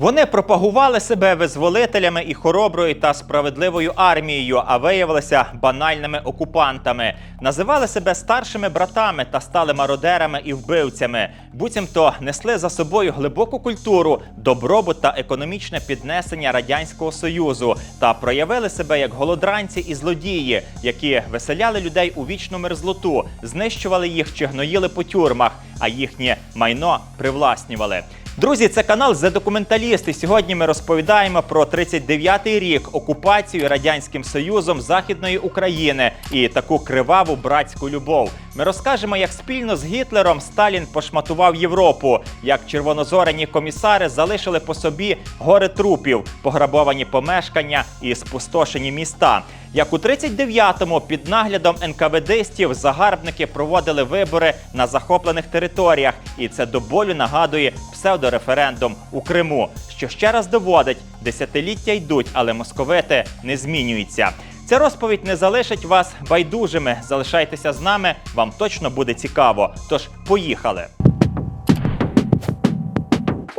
Вони пропагували себе визволителями і хороброю та справедливою армією, а виявилися банальними окупантами. Називали себе старшими братами та стали мародерами і вбивцями. Буцімто несли за собою глибоку культуру, добробут та економічне піднесення радянського союзу та проявили себе як голодранці і злодії, які веселяли людей у вічну мерзлоту, знищували їх чи гноїли по тюрмах, а їхнє майно привласнювали. Друзі, це канал «За документалісти». Сьогодні ми розповідаємо про 39-й рік окупацію радянським союзом західної України і таку криваву братську любов. Ми розкажемо, як спільно з Гітлером Сталін пошматував Європу, як червонозорені комісари залишили по собі гори трупів, пограбовані помешкання і спустошені міста. Як у 39-му під наглядом НКВДстів загарбники проводили вибори на захоплених територіях, і це до болю нагадує псевдореферендум у Криму, що ще раз доводить, десятиліття йдуть, але московити не змінюються. Ця розповідь не залишить вас байдужими. Залишайтеся з нами, вам точно буде цікаво. Тож поїхали.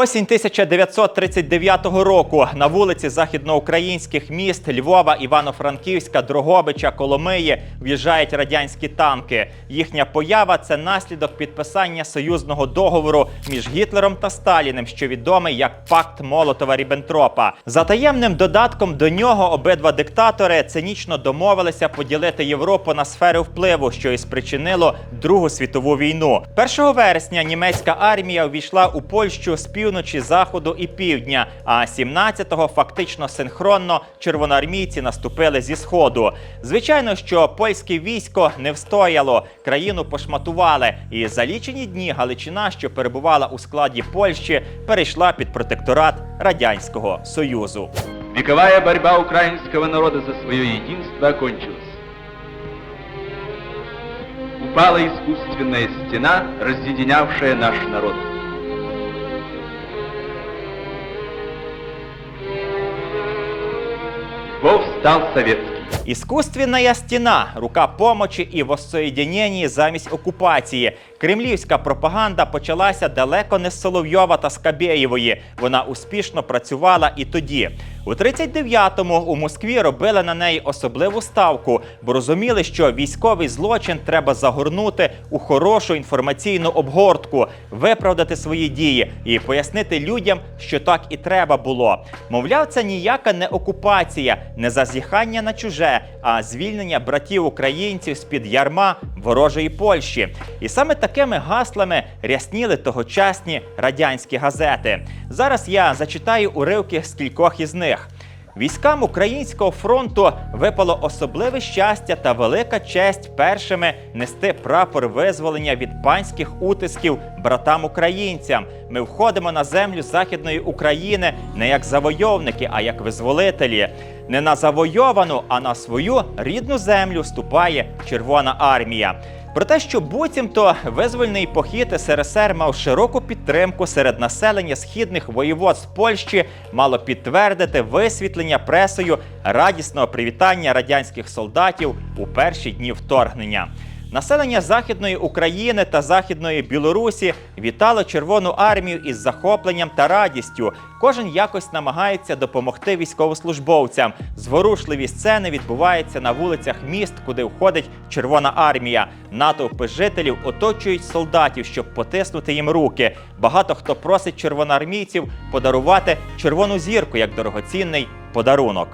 Осінь 1939 року на вулиці західноукраїнських міст Львова, Івано-Франківська, Дрогобича, Коломиї в'їжджають радянські танки. Їхня поява це наслідок підписання союзного договору між Гітлером та Сталіним, що відомий як Пакт Молотова Ріббентропа. За таємним додатком до нього обидва диктатори цинічно домовилися поділити Європу на сфери впливу, що і спричинило Другу світову війну. 1 вересня німецька армія увійшла у Польщу з півночі, заходу і півдня. А 17-го фактично синхронно червоноармійці наступили зі сходу. Звичайно, що польське військо не встояло, країну пошматували. І за лічені дні Галичина, що перебувала у складі Польщі, перейшла під протекторат радянського союзу. Вековая борьба украинского народа за свое единство окончилась. Упала искусственная стена, разъединявшая наш народ. Львов стал советским. Іскусственная стіна, рука помочі і воссоєдінені замість окупації. Кремлівська пропаганда почалася далеко не з Соловйова та Скабєєвої. Вона успішно працювала і тоді. У 39-му у Москві робили на неї особливу ставку, бо розуміли, що військовий злочин треба загорнути у хорошу інформаційну обгортку, виправдати свої дії і пояснити людям, що так і треба було. Мовляв, це ніяка не окупація, не зазіхання на чуже, а звільнення братів українців з під ярма ворожої Польщі. І саме такими гаслами рясніли тогочасні радянські газети. Зараз я зачитаю уривки з кількох із них. Військам українського фронту випало особливе щастя та велика честь першими нести прапор визволення від панських утисків братам українцям. Ми входимо на землю Західної України не як завойовники, а як визволителі. Не на завойовану, а на свою рідну землю вступає Червона армія. Про те, що буцімто визвольний похід СРСР мав широку підтримку серед населення східних воєводств Польщі, мало підтвердити висвітлення пресою радісного привітання радянських солдатів у перші дні вторгнення. Населення Західної України та Західної Білорусі вітало Червону армію із захопленням та радістю. Кожен якось намагається допомогти військовослужбовцям. Зворушливі сцени відбуваються на вулицях міст, куди входить Червона армія. Натовпи жителів оточують солдатів, щоб потиснути їм руки. Багато хто просить червоноармійців подарувати червону зірку як дорогоцінний подарунок.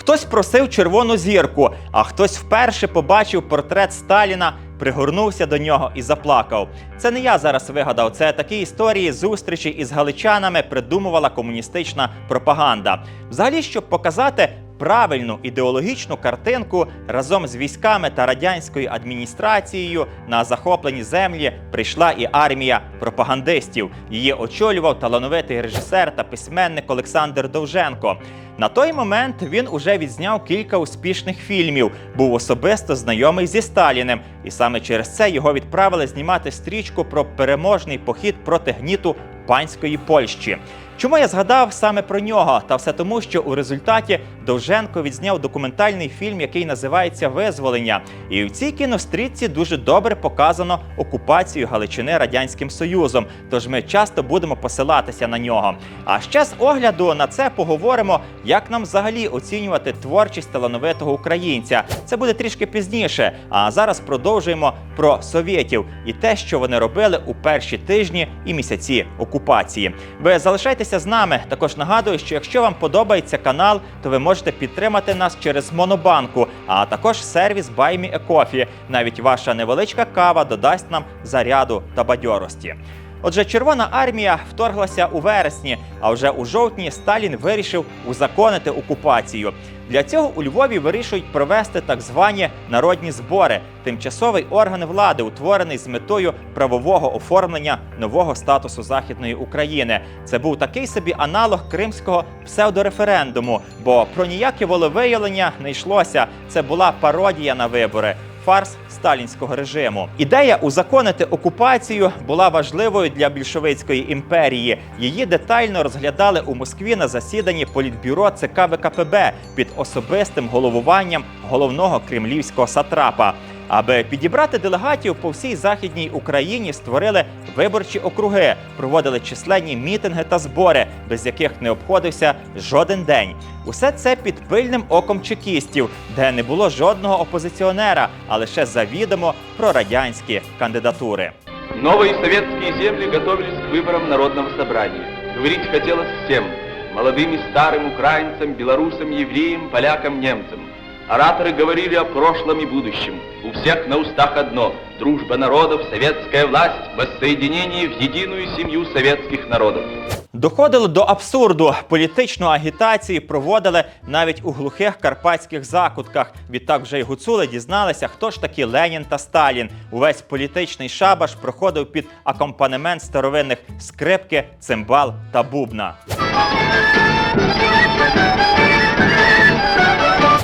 Хтось просив червону зірку, а хтось вперше побачив портрет Сталіна, пригорнувся до нього і заплакав. Це не я зараз вигадав. Це такі історії зустрічі із галичанами придумувала комуністична пропаганда. Взагалі, щоб показати. Правильну ідеологічну картинку разом з військами та радянською адміністрацією на захоплені землі прийшла і армія пропагандистів. Її очолював талановитий режисер та письменник Олександр Довженко. На той момент він уже відзняв кілька успішних фільмів, був особисто знайомий зі Сталіним, і саме через це його відправили знімати стрічку про переможний похід проти гніту панської Польщі. Чому я згадав саме про нього? Та все тому, що у результаті Довженко відзняв документальний фільм, який називається Визволення. І в цій кінострічці дуже добре показано окупацію Галичини радянським Союзом. Тож ми часто будемо посилатися на нього. А ще з огляду на це поговоримо, як нам взагалі оцінювати творчість талановитого українця. Це буде трішки пізніше. А зараз продовжуємо про совєтів і те, що вони робили у перші тижні і місяці окупації. Ви залишайтеся з нами. Також нагадую, що якщо вам подобається канал, то ви можете підтримати нас через Монобанку, а також сервіс BuyMeACoffee. Навіть ваша невеличка кава додасть нам заряду та бадьорості. Отже, Червона армія вторглася у вересні, а вже у жовтні Сталін вирішив узаконити окупацію. Для цього у Львові вирішують провести так звані народні збори, тимчасовий орган влади, утворений з метою правового оформлення нового статусу Західної України. Це був такий собі аналог кримського псевдореферендуму, бо про ніяке волевиявлення не йшлося. Це була пародія на вибори. Фарс сталінського режиму. Ідея узаконити окупацію була важливою для більшовицької імперії. Її детально розглядали у Москві на засіданні політбюро ЦК ВКПБ під особистим головуванням головного кремлівського сатрапа. Аби підібрати делегатів по всій західній Україні, створили виборчі округи, проводили численні мітинги та збори, без яких не обходився жоден день. Усе це під пильним оком чекістів, де не було жодного опозиціонера, а лише завідомо прорадянські кандидатури. Новые советские земли готовились к выборам народного собрания. Говорить хотелось всем – молодым и старым украинцам, белорусам, евреям, полякам, немцам. Ораторы говорили о прошлом и будущем. У всех на устах одно – дружба народов, советская власть, воссоединение в единую семью советских народов. Доходило до абсурду. Політичну агітацію проводили навіть у глухих карпатських закутках. Відтак вже й гуцули дізналися, хто ж такі Ленін та Сталін. Увесь політичний шабаш проходив під акомпанемент старовинних скрипки, цимбал та бубна.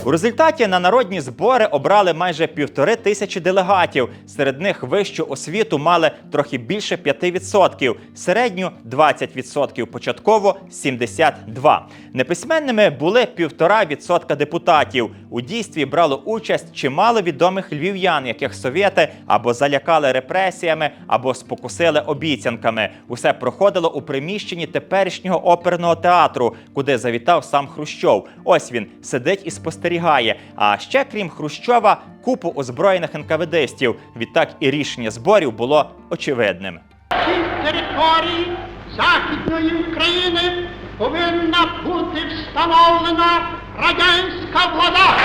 У результаті на народні збори обрали майже півтори тисячі делегатів. Серед них вищу освіту мали трохи більше 5%, середню 20%, початково 72%. Неписьменними були півтора відсотка депутатів. У дійстві брало участь чимало відомих львів'ян, яких совєти або залякали репресіями, або спокусили обіцянками. Усе проходило у приміщенні теперішнього оперного театру, куди завітав сам Хрущов. Ось він сидить і спостерігає. А ще крім Хрущова, купу озброєних НКВДстів. Відтак і рішення зборів було очевидним. Території Західної України повинна бути встановлена радянська влада.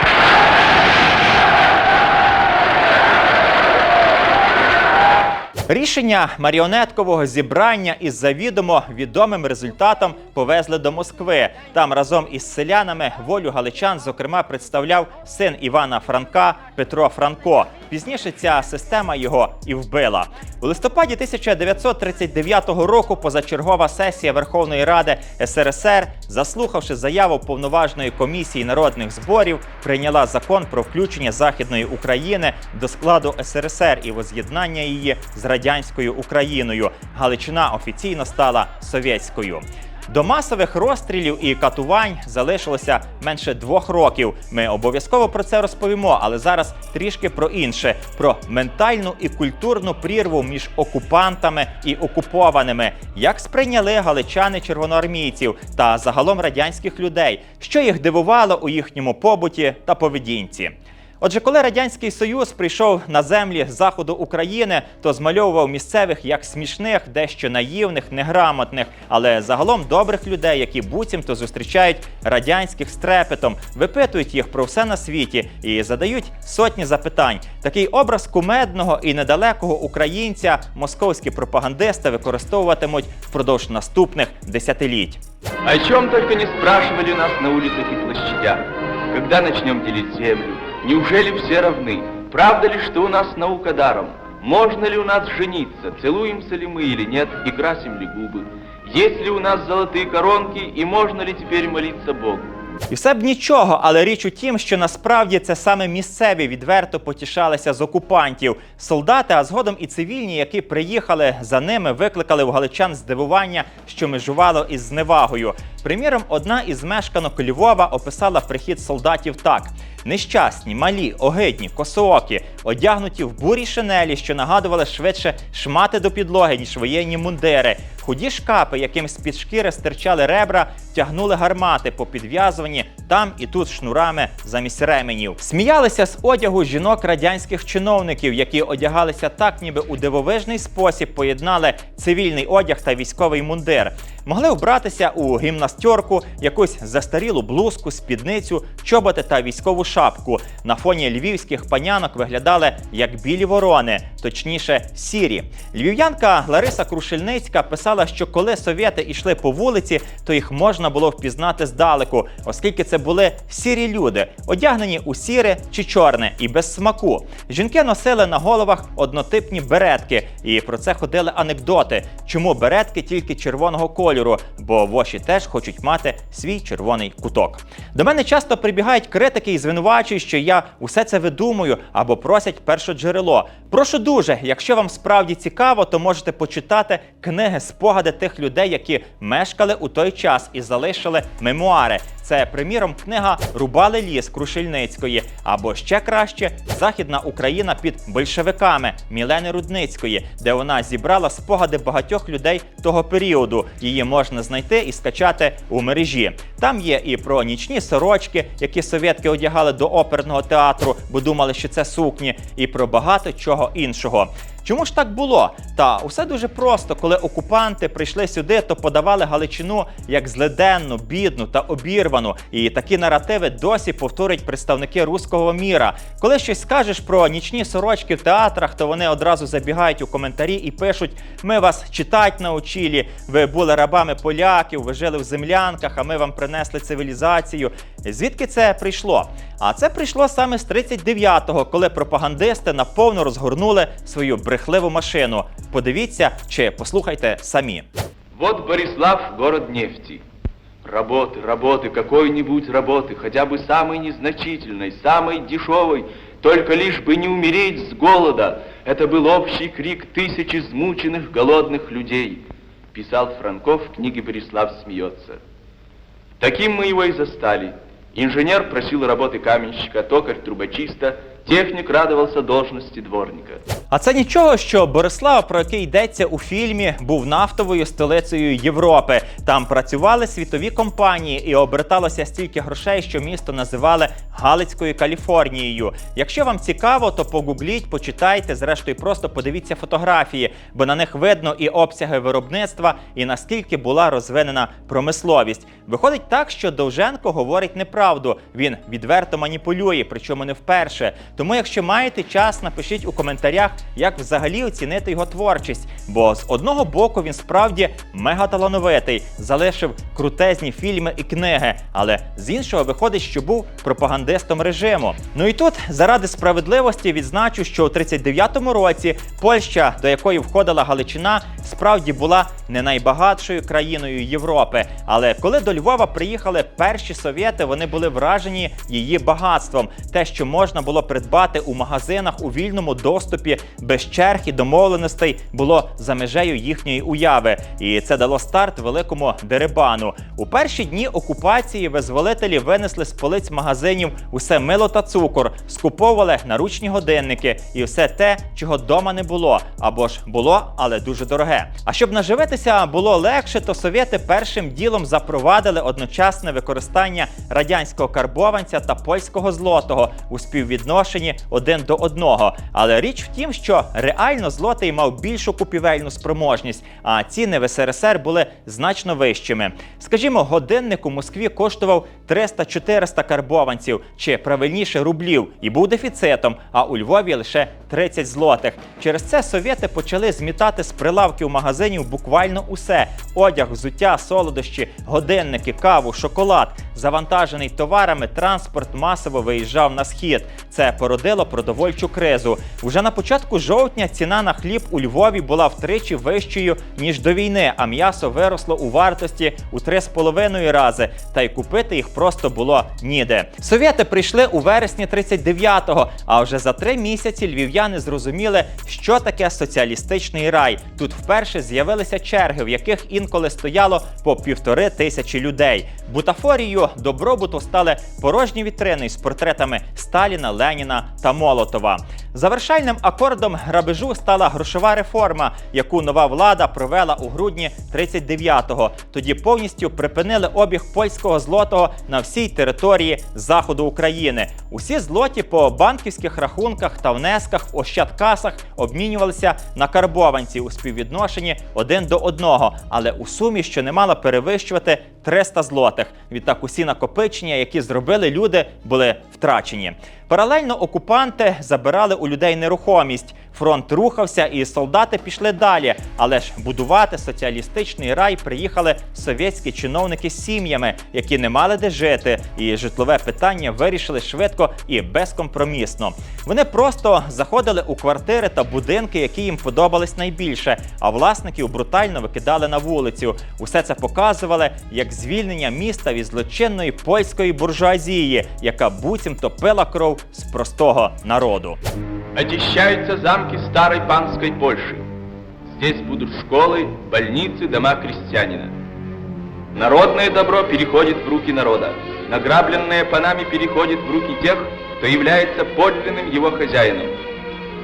Рішення маріонеткового зібрання із завідомо відомим результатом повезли до Москви. Там разом із селянами волю галичан, зокрема, представляв син Івана Франка Петро Франко. Пізніше ця система його і вбила. У листопаді 1939 року позачергова сесія Верховної Ради СРСР, заслухавши заяву повноважної комісії народних зборів, прийняла закон про включення Західної України до складу СРСР і воз'єднання її з радянською Україною. Галичина офіційно стала совєтською. До масових розстрілів і катувань залишилося менше двох років. Ми обов'язково про це розповімо, але зараз трішки про інше: про ментальну і культурну прірву між окупантами і окупованими, як сприйняли галичани червоноармійців та загалом радянських людей, що їх дивувало у їхньому побуті та поведінці. Отже, коли радянський союз прийшов на землі заходу України, то змальовував місцевих як смішних, дещо наївних, неграмотних, але загалом добрих людей, які буцімто зустрічають радянських з трепетом, випитують їх про все на світі і задають сотні запитань. Такий образ кумедного і недалекого українця московські пропагандисти використовуватимуть впродовж наступних десятиліть. О чем только не спрашивали нас на улицах и площадях. Когда начнем делить землю? Неужели все равны? Правда ли, что у нас наука даром? Можно ли у нас жениться? Целуемся ли мы или нет? И красим ли губы? Есть ли у нас золотые коронки? И можно ли теперь молиться Богу? І все б нічого, але річ у тім, що насправді це саме місцеві відверто потішалися з окупантів. Солдати, а згодом і цивільні, які приїхали за ними, викликали в галичан здивування, що межувало із зневагою. Приміром, одна із мешканок Львова описала прихід солдатів так: нещасні, малі, огидні, косоокі, одягнуті в бурі шинелі, що нагадували швидше шмати до підлоги, ніж воєнні мундири. Худі шкапи, яким з-під шкіри стирчали ребра, тягнули гармати попідв'язувані там і тут шнурами замість ременів. Сміялися з одягу жінок радянських чиновників, які одягалися так, ніби у дивовижний спосіб поєднали цивільний одяг та військовий мундир. Могли вбратися у гімнастерку, якусь застарілу блузку, спідницю, чоботи та військову шапку. На фоні львівських панянок виглядали як білі ворони, точніше, сірі. Львів'янка Лариса Крушельницька писала, що коли совєти йшли по вулиці, то їх можна було впізнати здалеку, оскільки це були сірі люди, одягнені у сіре чи чорне і без смаку. Жінки носили на головах однотипні беретки, і про це ходили анекдоти. Чому беретки тільки червоного кольору? Бо воші теж хочуть мати свій червоний куток. До мене часто прибігають критики і звинувачують, що я усе це видумую або просять перше джерело. Прошу дуже, якщо вам справді цікаво, то можете почитати книги спогади тих людей, які мешкали у той час і залишили мемуари. Це, приміром, книга Рубали ліс Крушельницької, або ще краще Західна Україна під большевиками Мілени Рудницької, де вона зібрала спогади багатьох людей того періоду. Її можна знайти і скачати у мережі. Там є і про нічні сорочки, які совєтки одягали до оперного театру, бо думали, що це сукні, і про багато чого іншого. Чому ж так було? Та усе дуже просто. Коли окупанти прийшли сюди, то подавали Галичину як злиденну, бідну та обірвану. І такі наративи досі повторюють представники руського міра. Коли щось скажеш про нічні сорочки в театрах, то вони одразу забігають у коментарі і пишуть: ми вас читать научили, ви були рабами поляків, ви жили в землянках, а ми вам принесли цивілізацію. Звідки це прийшло? А це прийшло саме з 39-го, коли пропагандисти наповно розгорнули свою брехливу машину. Подивіться чи послухайте самі. Вот Борислав, город нефти. Работы, работы, какой-нибудь работы, хотя бы самой незначительной, самой дешевой, только лишь бы не умереть с голода. Это был общий крик тысяч измученных, голодных людей, писал Франков в книге «Борислав смеется». Таким мы его и застали. Инженер просил работы каменщика, токарь трубочиста, техник радовался должности дворника. А це нічого, що Борислав, про який йдеться у фільмі, був нафтовою столицею Європи. Там працювали світові компанії і оберталося стільки грошей, що місто називали Галицькою Каліфорнією. Якщо вам цікаво, то погугліть, почитайте, зрештою, просто подивіться фотографії, бо на них видно і обсяги виробництва, і наскільки була розвинена промисловість. Виходить так, що Довженко говорить неправду. Він відверто маніпулює, причому не вперше. Тому, якщо маєте час, напишіть у коментарях, як взагалі оцінити його творчість. Бо з одного боку він справді мегаталановитий, залишив крутезні фільми і книги, але з іншого виходить, що був пропагандистом режиму. Ну і тут, заради справедливості, відзначу, що у 39-му році Польща, до якої входила Галичина, справді була не найбагатшою країною Європи. Але коли до Львова приїхали перші совєти, вони були вражені її багатством, те, що можна було придбати у магазинах у вільному доступі без черг і домовленостей, було за межею їхньої уяви, і це дало старт великому дерибану. У перші дні окупації визволителі винесли з полиць магазинів усе мило та цукор, скуповували наручні годинники і все те, чого дома не було, або ж було, але дуже дороге. А щоб наживитися було легше, то совєти першим ділом запровадили одночасне використання радянського карбованця та польського злотого у співвідношенні один до одного. Але річ в тім, що реально злотий мав більшу купівельну спроможність, а ціни в СРСР були значно вищими. Скажімо, годинник у Москві коштував 300-400 карбованців, чи правильніше рублів, і був дефіцитом, а у Львові лише 30 злотих. Через це совєти почали змітати з прилавків магазинів буквально усе: одяг, взуття, солодощі, годинники, каву, шоколад. Завантажений товарами, транспорт масово виїжджав на схід. Це породило продовольчу кризу. Уже на початку жовтня ціна на хліб у Львові була втричі вищою ніж до війни, а м'ясо виросло у вартості у 3,5 рази. Та й купити їх просто було ніде. Совєти прийшли у вересні 39-го, а вже за три місяці львів'яни зрозуміли, що таке соціалістичний рай. Тут вперше з'явилися черги, в яких інколи стояло по півтори тисячі людей. Бутафорією добробуту стали порожні вітрини з портретами Сталіна, Леніна та Молотова. Завершальним акордом грабежу стала грошова реформа, яку нова влада провела у грудні 39-го. Тоді повністю припинили обіг польського злотого на всій території заходу України. Усі злоті по банківських рахунках та внесках ощадкасах обмінювалися на карбованці у співвідношенні один до одного, але у сумі, що не мала перевищувати 300 злотих. Відтак усі накопичення, які зробили люди, були втрачені. Паралельно окупанти забирали у людей нерухомість. Фронт рухався, і солдати пішли далі. Але ж будувати соціалістичний рай приїхали совєтські чиновники з сім'ями, які не мали де жити, і житлове питання вирішили швидко і безкомпромісно. Вони просто заходили у квартири та будинки, які їм подобались найбільше, а власників брутально викидали на вулицю. Усе це показували як звільнення міста від злочинної польської буржуазії, яка буцімто пила кров з простого народу. Очищаются замки старой панской Польши. Здесь будут школы, больницы, дома крестьянина. Народное добро переходит в руки народа. Награбленное панами переходит в руки тех, кто является подлинным его хозяином.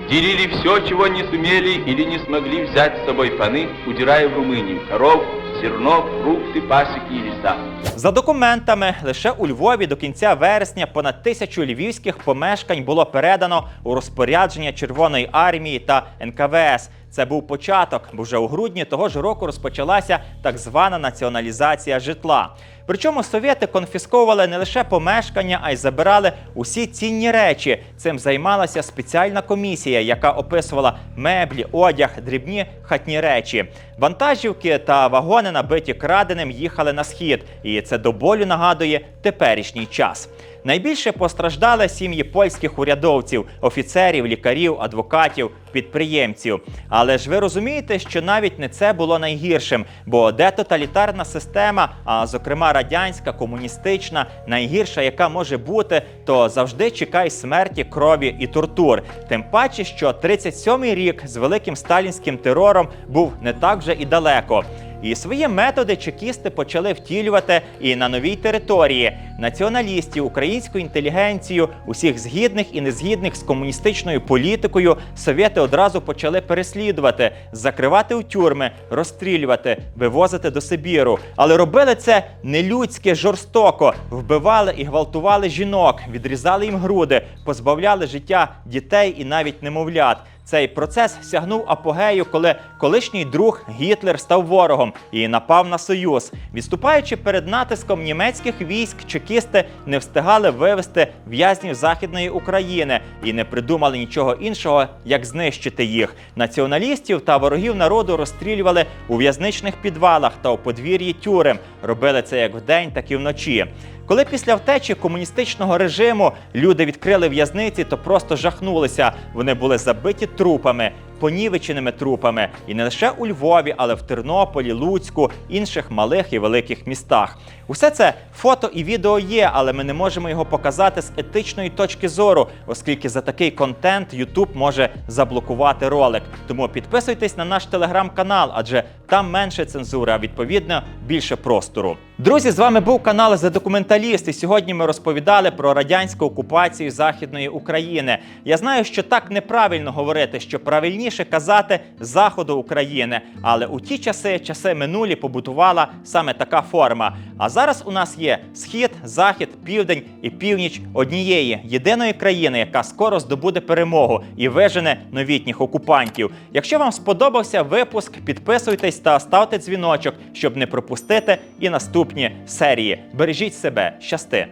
Делили все, чего не сумели или не смогли взять с собой паны, удирая в Румынию. Коров, зерно, фрукти, пасіки і ліса. За документами, лише у Львові до кінця вересня понад тисячу львівських помешкань було передано у розпорядження Червоної армії та НКВС. Це був початок, бо вже у грудні того ж року розпочалася так звана націоналізація житла. Причому совєти конфісковували не лише помешкання, а й забирали усі цінні речі. Цим займалася спеціальна комісія, яка описувала меблі, одяг, дрібні хатні речі. Вантажівки та вагони, набиті краденим, їхали на схід, і це до болю нагадує теперішній час. Найбільше постраждали сім'ї польських урядовців, офіцерів, лікарів, адвокатів, підприємців. Але ж ви розумієте, що навіть не це було найгіршим, бо де тоталітарна система, а зокрема радянська, комуністична, найгірша, яка може бути, то завжди чекай смерті, крові і тортур. Тим паче, що 37-й рік з великим сталінським терором був не так вже і далеко. І свої методи чекісти почали втілювати і на новій території націоналістів, українську інтелігенцію, усіх згідних і незгідних з комуністичною політикою. Совєти одразу почали переслідувати, закривати у тюрми, розстрілювати, вивозити до Сибіру. Але робили це нелюдське, жорстоко, вбивали і гвалтували жінок, відрізали їм груди, позбавляли життя дітей і навіть немовлят. Цей процес сягнув апогею, коли колишній друг Гітлер став ворогом і напав на союз. Відступаючи перед натиском німецьких військ, чекісти не встигали вивести в'язнів західної України і не придумали нічого іншого, як знищити їх. Націоналістів та ворогів народу розстрілювали у в'язничних підвалах та у подвір'ї тюрем. Робили це як вдень, так і вночі. Коли після втечі комуністичного режиму люди відкрили в'язниці, то просто жахнулися. Вони були забиті трупами, понівеченими трупами, і не лише у Львові, але в Тернополі, Луцьку, інших малих і великих містах. Усе це фото і відео є, але ми не можемо його показати з етичної точки зору, оскільки за такий контент YouTube може заблокувати ролик. Тому підписуйтесь на наш телеграм-канал, адже там менше цензури, а відповідно більше простору. Друзі, з вами був канал «За документаліст», і сьогодні ми розповідали про радянську окупацію Західної України. Я знаю, що так неправильно говорити, що правильніше казати заходу України. Але у ті часи, часи минулі, побутувала саме така форма. А зараз у нас є схід, захід, південь і північ однієї єдиної країни, яка скоро здобуде перемогу і вижене новітніх окупантів. Якщо вам сподобався випуск, підписуйтесь та ставте дзвіночок, щоб не пропустити і наступні серії. Бережіть себе, щасти!